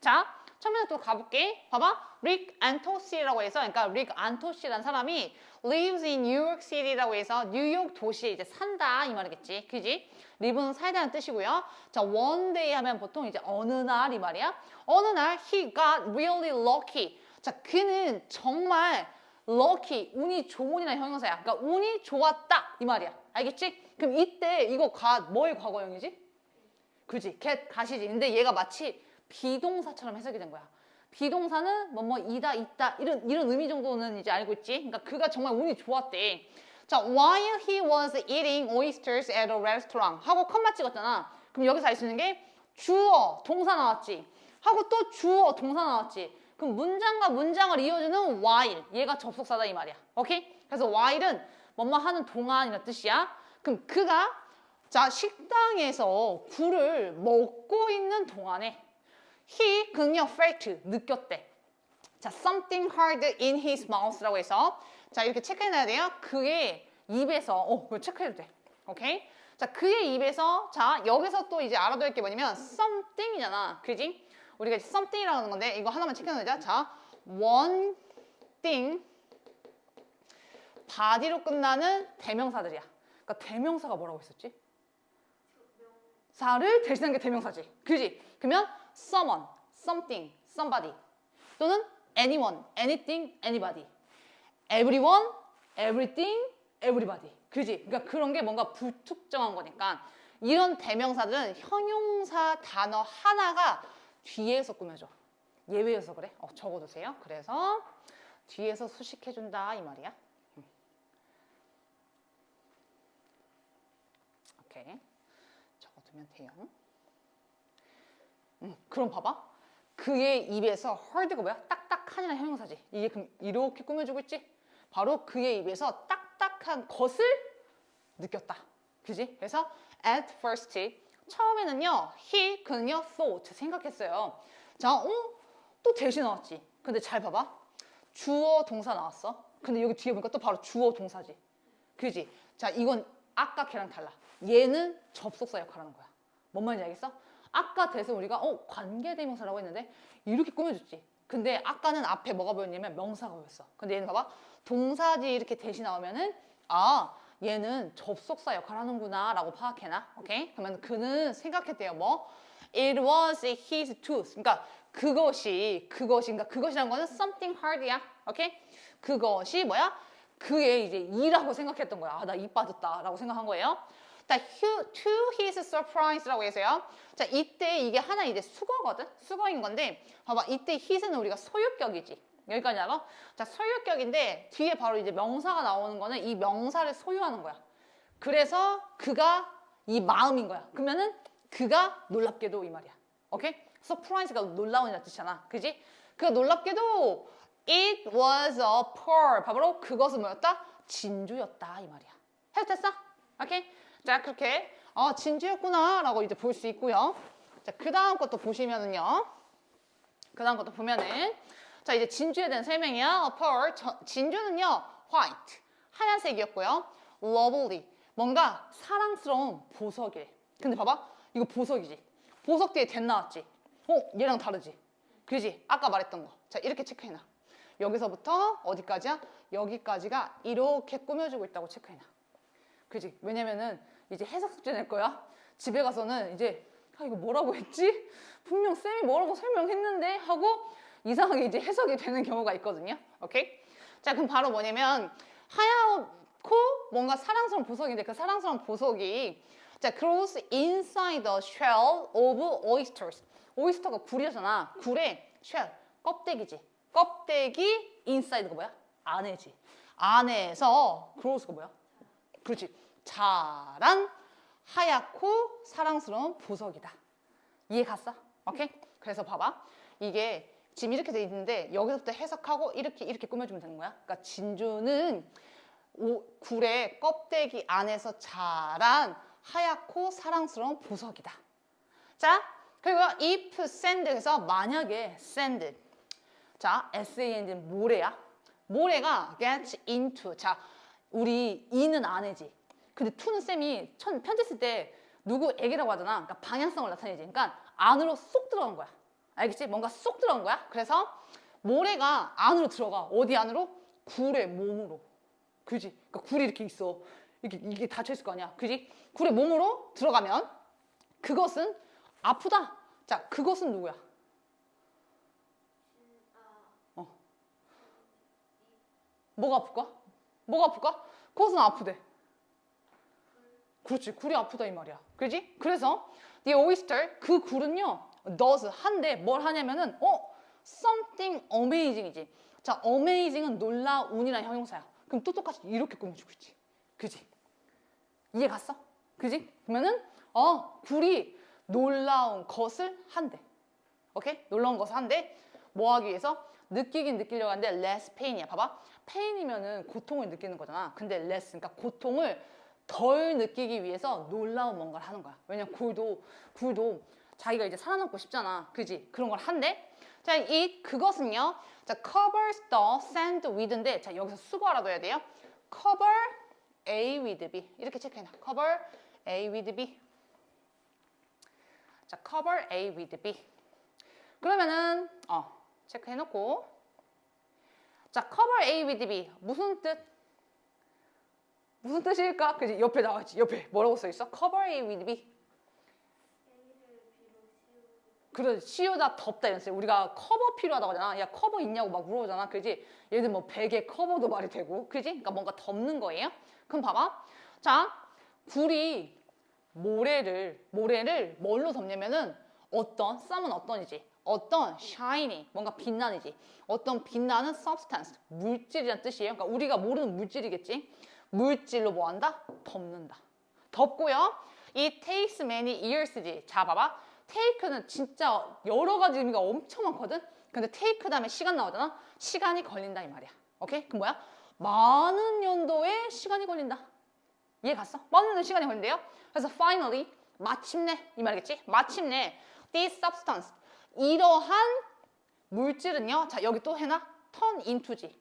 자, 처음에 또 가볼게. 봐봐. 릭 안토시라고 해서, 그러니까 릭 안토시라는 사람이 lives in New York City라고 해서 뉴욕 도시에 이제 산다 이 말이겠지. 그지? live는 살다는 뜻이고요. 자, one day 하면 보통 이제 어느 날 이 말이야. 어느 날 he got really lucky. 자, 그는 정말 lucky, 운이 좋은이나 형용사야. 그러니까 운이 좋았다 이 말이야. 알겠지? 그럼 이때 이거 got 뭐의 과거형이지? 그지? get 가시지. 근데 얘가 마치 비동사처럼 해석이 된 거야. 비동사는 뭐 뭐 이다 있다 이런 이런 의미 정도는 이제 알고 있지. 그러니까 그가 정말 운이 좋았대. 자, while he was eating oysters at a restaurant 하고 컴마 찍었잖아. 그럼 여기서 알 수 있는 게 주어 동사 나왔지. 하고 또 주어 동사 나왔지. 그럼 문장과 문장을 이어주는 while 얘가 접속사다 이 말이야. 오케이? 그래서 while은 뭐뭐 하는 동안이라는 뜻이야. 그럼 그가 자 식당에서 굴을 먹고 있는 동안에 he 그는요 felt 느꼈대. 자 something hard in his mouth라고 해서 자 이렇게 체크해놔야 돼요. 그의 입에서 어 그거 체크해도 돼. 오케이? 자 그의 입에서 자 여기서 또 이제 알아둬야 할 게 뭐냐면 something이잖아. 그지? 우리가 something이라고 하는 건데 이거 하나만 체크해놓자. 자 one thing 바디로 끝나는 대명사들이야. 그러니까 대명사가 뭐라고 했었지? 사를 대신한 게 대명사지. 그지? 그러면 someone, something, somebody 또는 anyone, anything, anybody everyone, everything, everybody 그지? 그러니까 그런 게 뭔가 불특정한 거니까 이런 대명사들은 형용사 단어 하나가 뒤에서 꾸며줘. 예외여서 그래? 어, 적어두세요. 그래서 뒤에서 수식해준다 이 말이야. 음. 오케이. 적어두면 돼요. 음, 그럼 봐봐. 그의 입에서 heard가 뭐야? 딱딱한이라는 형용사지. 이게 그럼 이렇게 꾸며주고 있지? 바로 그의 입에서 딱딱한 것을 느꼈다. 그지? 그래서 at first 처음에는요, he 그는요 thought 생각했어요. 자, 어? 또 대신 나왔지. 근데 잘 봐봐. 주어 동사 나왔어. 근데 여기 뒤에 보니까 또 바로 주어 동사지. 그지? 자, 이건 아까 걔랑 달라. 얘는 접속사 역할하는 거야. 뭔 말인지 알겠어? 아까 대신 우리가 어 관계대명사라고 했는데 이렇게 꾸며줬지. 근데 아까는 앞에 뭐가 보였냐면 명사가 보였어. 근데 얘는 봐봐 동사지 이렇게 대신 나오면은 아 얘는 접속사 역할하는구나라고 파악해놔. 오케이? 그러면 그는 생각했대요. 뭐 It was his tooth. 그러니까 그것이 그것이 그러니까 그것이란 거는 something hard이야. 오케이? 그것이 뭐야? 그의 이제 이라고 생각했던 거야. 아, 나 이 빠졌다라고 생각한 거예요. 자, to his surprise라고 해서요. 자, 이때 이게 하나 이제 수거거든? 수거인 건데, 봐봐. 이때 his는 우리가 소유격이지. 여기까지 알아? 자, 소유격인데, 뒤에 바로 이제 명사가 나오는 거는 이 명사를 소유하는 거야. 그래서 그가 이 마음인 거야. 그러면은 그가 놀랍게도 이 말이야. 오케이? surprise가 놀라운이라는 뜻이잖아. 그지? 그가 놀랍게도 it was a pearl. 바로 그것은 뭐였다? 진주였다. 이 말이야. 해도 됐어? 오케이? 자, 그렇게 어, 진주였구나 라고 이제 볼 수 있고요. 자, 그 다음 것도 보시면은요. 그 다음 것도 보면은 자, 이제 진주에 대한 설명이야. Pearl. 저, 진주는요. white. 하얀색이었고요. lovely. 뭔가 사랑스러운 보석이래. 근데 봐봐. 이거 보석이지. 보석 뒤에 된 나왔지. 어, 얘랑 다르지. 그지? 아까 말했던 거. 자, 이렇게 체크해놔. 여기서부터 어디까지야? 여기까지가 이렇게 꾸며주고 있다고 체크해놔. 그지? 왜냐면은 이제 해석 숙제 낼 거야. 집에 가서는 이제 아 이거 뭐라고 했지? 분명 쌤이 뭐라고 설명했는데 하고 이상하게 이제 해석이 되는 경우가 있거든요. 오케이? 자 그럼 바로 뭐냐면 하얗고 뭔가 사랑스러운 보석인데 그 사랑스러운 보석이 자 grows inside the shell of oysters. 오이스터가 굴이잖아. 굴의 shell 껍데기지. 껍데기 inside가 뭐야? 안에지. 안에서 grows가 뭐야? 그렇지. 자란 하얗고 사랑스러운 보석이다. 이해 갔어? 오케이? 그래서 봐봐. 이게 지금 이렇게 돼 있는데 여기서부터 해석하고 이렇게 이렇게 꾸며주면 되는 거야. 그러니까 진주는 오, 굴의 껍데기 안에서 자란 하얗고 사랑스러운 보석이다. 자, 그리고 if sand에서 만약에 sand 자, S-A-N은 모래야. 모래가 get into. 자, 우리 이는 안에지. 근데 to는 쌤이 천, 편지 쓸 때 누구 에게라고 하잖아. 그러니까 방향성을 나타내지. 그러니까 안으로 쏙 들어간 거야. 알겠지? 뭔가 쏙 들어간 거야. 그래서 모래가 안으로 들어가. 어디 안으로? 굴의 몸으로. 그지? 그러니까 굴이 이렇게 있어. 이게 이게 닫혀 있을 거 아니야. 그지? 굴의 몸으로 들어가면 그것은 아프다. 자, 그것은 누구야? 어. 뭐가 아플까? 뭐가 아플까? 그것은 아프대. 그렇지. 굴이 아프다 이 말이야. 그지? 그래서 the oyster 그 굴은요 does 한데 뭘 하냐면은 어 something amazing이지. 자, amazing은 놀라운이라는 형용사야. 그럼 또 똑같이 이렇게 꾸며주고 있지. 그지? 이해 갔어? 그지? 그러면은 어 굴이 놀라운 것을 한대. 오케이? 놀라운 것을 한대. 뭐 하기 위해서? 느끼긴 느끼려고 하는데 less pain이야. 봐봐. pain이면은 고통을 느끼는 거잖아. 근데 less 그러니까 고통을 덜 느끼기 위해서 놀라운 뭔가를 하는 거야. 왜냐면 굴도 굴도 자기가 이제 살아남고 싶잖아. 그지? 그런 걸 한대. 자, 이 그것은요. 자, covers the sand with인데 자, 여기서 수거 알아둬야 돼요. cover A with B. 이렇게 체크해 놔. cover A with B. 자, cover A with B. 그러면은 어, 체크해 놓고 자, cover A with B. 무슨 뜻? 무슨 뜻일까? 그지? 옆에 나와있지. 옆에 뭐라고 써 있어? cover A with B. 그래 씌우다 이런 뜻. 우리가 커버 필요하다고 하잖아. 야 커버 있냐고 막 물어보잖아. 그지? 얘들 뭐 베개 커버도 말이 되고, 그지? 그러니까 뭔가 덮는 거예요. 그럼 봐봐. 자, 굴이 모래를 모래를 뭘로 덮냐면은 어떤 썸은 어떤이지? 어떤 shiny 뭔가 빛나는지 어떤 빛나는 substance 물질이란 뜻이에요. 그러니까 우리가 모르는 물질이겠지. 물질로 뭐 한다? 덮는다. 덮고요. 이 takes many years지. 자, 봐봐. take는 진짜 여러 가지 의미가 엄청 많거든. 근데 take 다음에 시간 나오잖아. 시간이 걸린다 이 말이야. 오케이? 그 뭐야? 많은 연도의 시간이 걸린다. 이해 갔어? 많은 연도의 시간이 걸린대요. 그래서 finally 마침내 이 말이겠지? 마침내 this substance 이러한 물질은요. 자 여기 또 해놔. turn into지.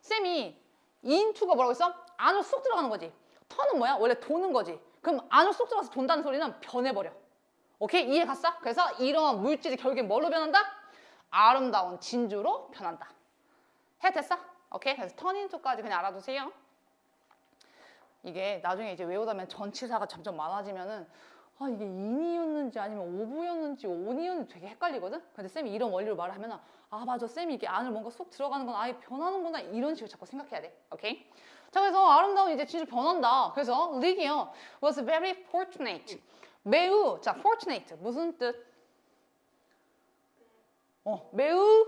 쌤이 into가 뭐라고 했어? 안으로 쏙 들어가는 거지. 턴은 뭐야? 원래 도는 거지. 그럼 안으로 쏙 들어가서 돈다는 소리는 변해버려. 오케이? 이해 갔어? 그래서 이러한 물질이 결국에 뭘로 변한다? 아름다운 진주로 변한다. 해 됐어? 오케이? 그래서 into까지 그냥 알아두세요. 이게 나중에 이제 외우다면 전치사가 점점 많아지면은 아 이게 인이었는지 아니면 오부였는지 온이었는지 되게 헷갈리거든. 근데 쌤이 이런 원리로 말을 하면 은 아 맞아 쌤이 이게 안을 뭔가 쏙 들어가는 건 아예 변하는구나 이런 식으로 자꾸 생각해야 돼. 오케이? 자 그래서 아름다운 이제 진짜 변한다. 그래서 리기요 was very fortunate. 매우 자 fortunate 무슨 뜻? 어 매우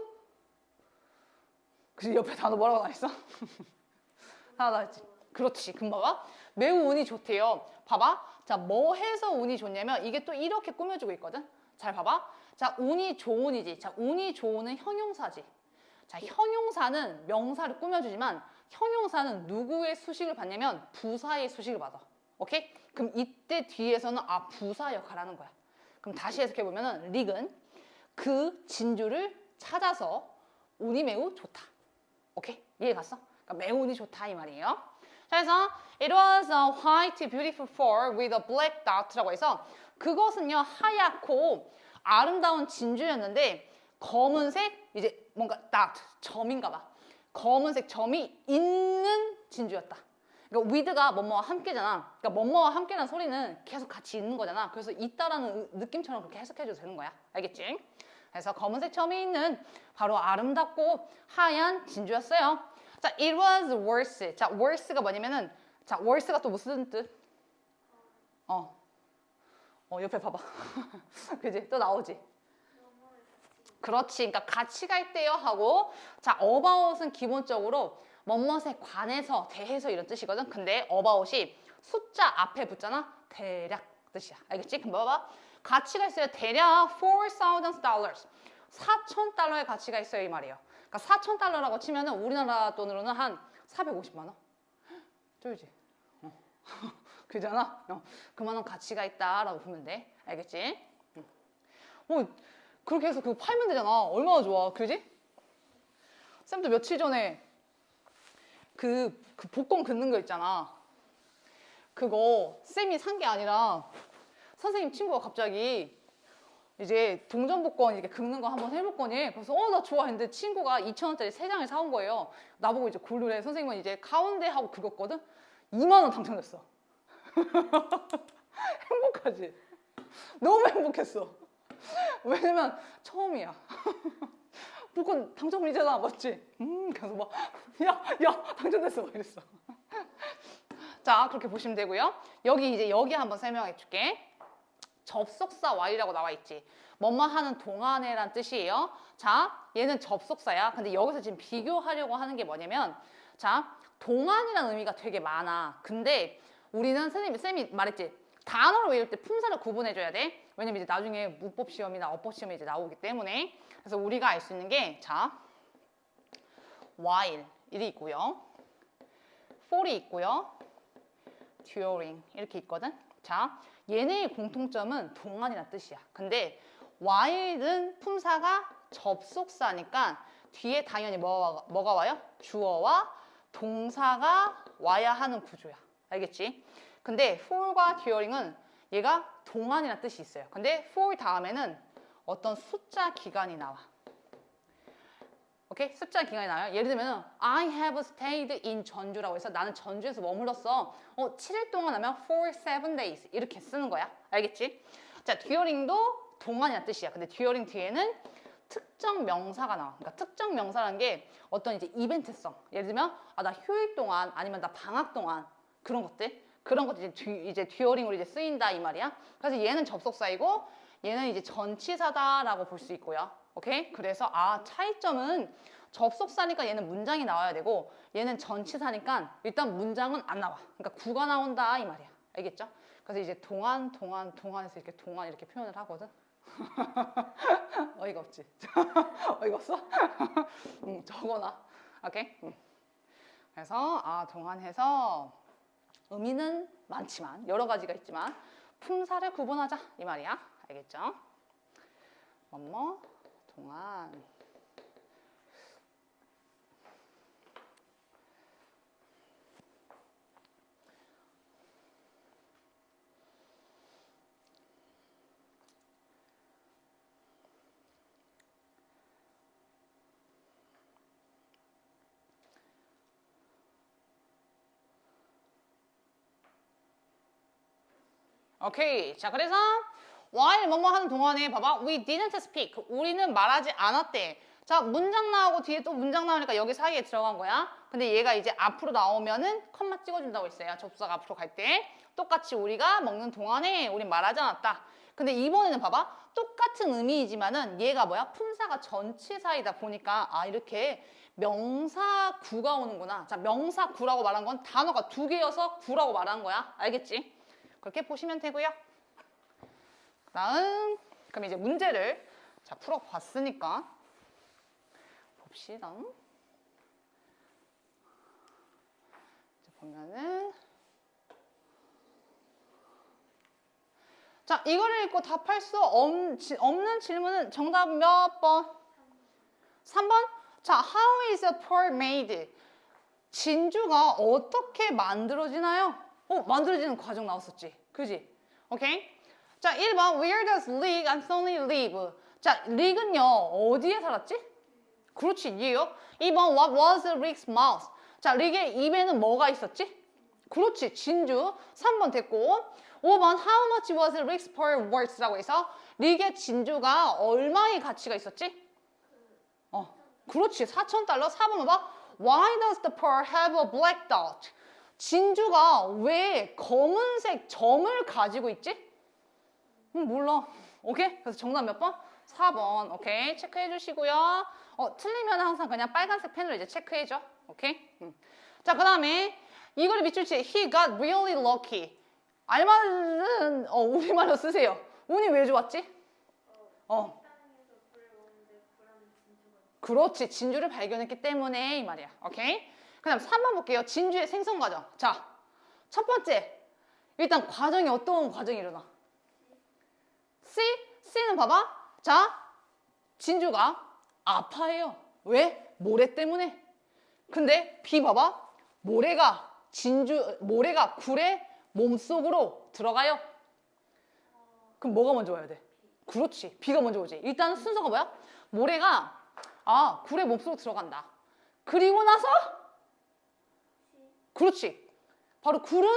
그 옆에 단어 뭐라고 나와 있어? 하나 나왔지. 그렇지. 금방 봐. 매우 운이 좋대요. 봐봐. 자, 뭐 해서 운이 좋냐면 이게 또 이렇게 꾸며주고 있거든. 잘 봐봐. 자, 운이 좋은이지. 자, 운이 좋은은 형용사지. 자, 형용사는 명사를 꾸며주지만 형용사는 누구의 수식을 받냐면 부사의 수식을 받아. 오케이? 그럼 이때 뒤에서는 아 부사 역할을 하는 거야. 그럼 다시 해석해 보면은 릭은 그 진주를 찾아서 운이 매우 좋다. 오케이? 이해 갔어? 그러니까 매우 운이 좋다 이 말이에요. 그래서 it was a white beautiful fall with a black dot라고 해서 그것은요 하얗고 아름다운 진주였는데 검은색 이제 뭔가 dot 점인가 봐. 검은색 점이 있는 진주였다. 그러니까 with가 뭐뭐와 함께잖아. 그러니까 뭐뭐와 함께라는 소리는 계속 같이 있는 거잖아. 그래서 있다라는 느낌처럼 그렇게 해석해줘도 되는 거야. 알겠지? 그래서 검은색 점이 있는 바로 아름답고 하얀 진주였어요. 자, it was worse. 자, worse가 뭐냐면은 자, worse가 또 무슨 뜻? 어. 어, 옆에 봐봐. 그지? 또 나오지? 그렇지. 그러니까 가치가 있대요 하고 자, about은 기본적으로 뭐뭇에 관해서 대해서 이런 뜻이거든. 근데 about이 숫자 앞에 붙잖아. 대략 뜻이야. 알겠지? 그럼 봐봐. 가치가 있어요. 대략 4,000 dollars. 4천 달러의 가치가 있어요 이 말이에요. 그러니까 4천 달러라고 치면은 우리나라 돈으로는 한 450만 원. 쫄지? 어. 그잖아. 어. 그만한 가치가 있다라고 보면 돼. 알겠지? 응. 어, 그렇게 해서 그거 팔면 되잖아. 얼마나 좋아. 그지? 쌤도 며칠 전에 그, 그 복권 긋는 거 있잖아. 그거 쌤이 산 게 아니라 선생님 친구가 갑자기 이제 동전 복권 이렇게 긁는 거 한번 해볼 거니? 그래서 어 나 좋아 했는데 친구가 2천 원짜리 세 장을 사온 거예요. 나보고 이제 고르래. 선생님은 이제 가운데 하고 긁었거든. 2만 원 당첨됐어. 행복하지? 너무 행복했어. 왜냐면 처음이야. 복권 당첨이잖아, 맞지? 음, 그래서 막, 야, 야, 당첨됐어, 막 이랬어. 자, 그렇게 보시면 되고요. 여기 이제 여기 한번 설명해 줄게. 접속사 Y라고 나와 있지. 뭐뭐 하는 동안에란 뜻이에요. 자, 얘는 접속사야. 근데 여기서 지금 비교하려고 하는 게 뭐냐면, 자, 동안이라는 의미가 되게 많아. 근데 우리는 선생님이 쌤이 말했지. 단어를 외울 때 품사를 구분해줘야 돼. 왜냐면 이제 나중에 문법 시험이나 어법 시험에 이제 나오기 때문에. 그래서 우리가 알 수 있는 게, 자, while 일이 있고요. for이 있고요. during 이렇게 있거든. 자, 얘네의 공통점은 동안이란 뜻이야. 근데 while은 품사가 접속사니까 뒤에 당연히 뭐가, 뭐가 와요? 주어와 동사가 와야 하는 구조야. 알겠지? 근데 for과 during은 얘가 동안이라는 뜻이 있어요. 근데 for 다음에는 어떤 숫자 기간이 나와. 오케이? 숫자 기간이 나요. 예를 들면 I have stayed in 전주라고 해서 나는 전주에서 머물렀어. 어, 7일 동안 하면 for seven days 이렇게 쓰는 거야. 알겠지? 자, during도 동안이라는 뜻이야. 근데 during 뒤에는 특정 명사가 나와. 그러니까 특정 명사라는 게 어떤 이제 이벤트성. 예를 들면 아, 나 휴일 동안 아니면 나 방학 동안 그런 것들. 그런 것들 이제, 듀, 이제 듀어링으로 이제 쓰인다 이 말이야. 그래서 얘는 접속사이고 얘는 이제 전치사다라고 볼 수 있고요. 오케이? 그래서 아 차이점은 접속사니까 얘는 문장이 나와야 되고 얘는 전치사니까 일단 문장은 안 나와. 그러니까 구가 나온다 이 말이야. 알겠죠? 그래서 이제 동안, 동안, 동안에서 이렇게 동안 이렇게 표현을 하거든. 어이가 없지? 어이가 없어? 응, 적어놔. 오케이? 응. 그래서 아 동안해서 의미는 많지만 여러 가지가 있지만 품사를 구분하자 이 말이야. 알겠죠? 뭐뭐 동안 오케이. 자, 그래서 while 뭐뭐 하는 동안에 봐봐. We didn't speak. 우리는 말하지 않았대. 자, 문장 나오고 뒤에 또 문장 나오니까 여기 사이에 들어간 거야. 근데 얘가 이제 앞으로 나오면은 컴마 찍어준다고 했어요. 접수가 앞으로 갈 때. 똑같이 우리가 먹는 동안에 우린 말하지 않았다. 근데 이번에는 봐봐. 똑같은 의미이지만은 얘가 뭐야? 품사가 전치사이다 보니까 아, 이렇게 명사 구가 오는구나. 자, 명사 구라고 말한 건 단어가 두 개여서 구라고 말한 거야. 알겠지? 그렇게 보시면 되고요. 다음 그럼 이제 문제를 자 풀어봤으니까 봅시다. 이제 보면은 자 이거를 읽고 답할 수 없는 질문은 정답 몇 번? 3번? 자 how is a pearl made? 진주가 어떻게 만들어지나요? 어, 만들어지는 과정 나왔었지. 그지? 오케이? 자, 1번. Where does Rick Anthony live? 자, 릭은요, 어디에 살았지? 그렇지, 얘요. 2번. What was Rick's mouth? 자, 릭의 입에는 뭐가 있었지? 그렇지, 진주. 3번 됐고. 5번. How much was Rick's pearl worth? 라고 해서 릭의 진주가 얼마의 가치가 있었지? 어, 그렇지. 4천 달러. 4번 봐봐. Why does the pearl have a black dot? 진주가 왜 검은색 점을 가지고 있지? 음, 몰라. 오케이? 그래서 정답 몇 번? 4번. 오케이. 체크해 주시고요. 어, 틀리면 항상 그냥 빨간색 펜으로 이제 체크해 줘. 오케이? 음. 자, 그 다음에 이거를 밑줄치 he got really lucky. 알맞은 어, 우리말로 쓰세요. 운이 왜 좋았지? 어. 그렇지. 진주를 발견했기 때문에 이 말이야. 오케이? 그다음 3번 볼게요. 진주의 생성 과정. 자, 첫 번째. 일단 과정이 어떤 과정이 일어나? C? C는 봐봐. 자, 진주가 아파해요. 왜? 모래 때문에. 근데 B 봐봐. 모래가 진주 모래가 굴의 몸속으로 들어가요. 그럼 뭐가 먼저 와야 돼? 그렇지. 비가 먼저 오지. 일단 순서가 뭐야? 모래가 아 굴의 몹으로 들어간다. 그리고 나서 그렇지. 바로 굴은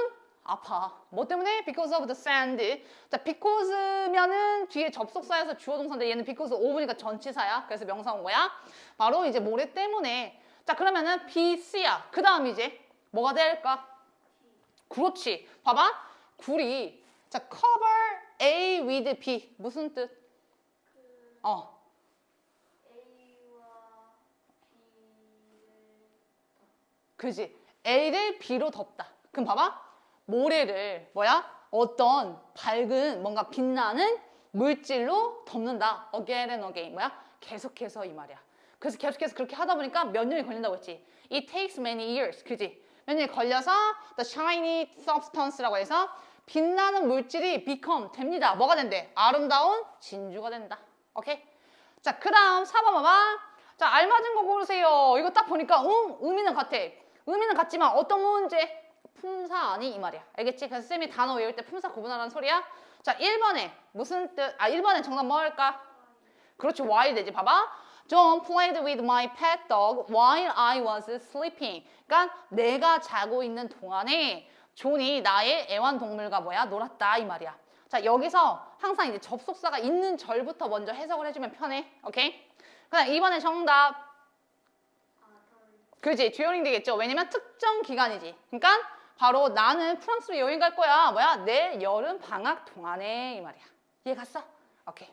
아파. 뭐 때문에? Because of the sand. 자, because면은 뒤에 접속사에서 주어 동사인데 얘는 because of니까 전치사야. 그래서 명사 온 거야. 바로 이제 모래 때문에. 자, 그러면은 BC야. 그 다음 이제 뭐가 될까? 그렇지. 봐봐. 굴이 자, cover A with B. 무슨 뜻? 어. A와 B를 그지? A를 B로 덮다. 그럼 봐봐. 모래를 뭐야? 어떤 밝은 뭔가 빛나는 물질로 덮는다. again and again. 뭐야? 계속해서 이 말이야. 그래서 계속해서 그렇게 하다 보니까 몇 년이 걸린다고 했지. It takes many years. 그지? 몇 년이 걸려서 the shiny substance라고 해서 빛나는 물질이 become 됩니다. 뭐가 된대? 아름다운 진주가 된다. 오케이? 자, 그 다음 4번 봐봐. 자, 알맞은 거 고르세요. 이거 딱 보니까, 응, 의미는 같아. 의미는 같지만 어떤 문제? 품사 아니 이 말이야. 알겠지? 그래서 쌤이 단어 외울 때 품사 구분하라는 소리야. 자, 1번에 무슨 뜻? 아, 1번에 정답 뭐 할까? 그렇지, while 되지. 봐봐. John played with my pet dog while I was sleeping. 그러니까 내가 자고 있는 동안에 존이 나의 애완동물과 뭐야? 놀았다 이 말이야. 자, 여기서 항상 이제 접속사가 있는 절부터 먼저 해석을 해주면 편해. 오케이? 그다음 2번에 정답. 그지 듀어링 되겠죠. 왜냐면 특정 기간이지. 그러니까 바로 나는 프랑스로 여행 갈 거야. 뭐야? 내일 여름 방학 동안에 이 말이야. 이해 갔어? 오케이.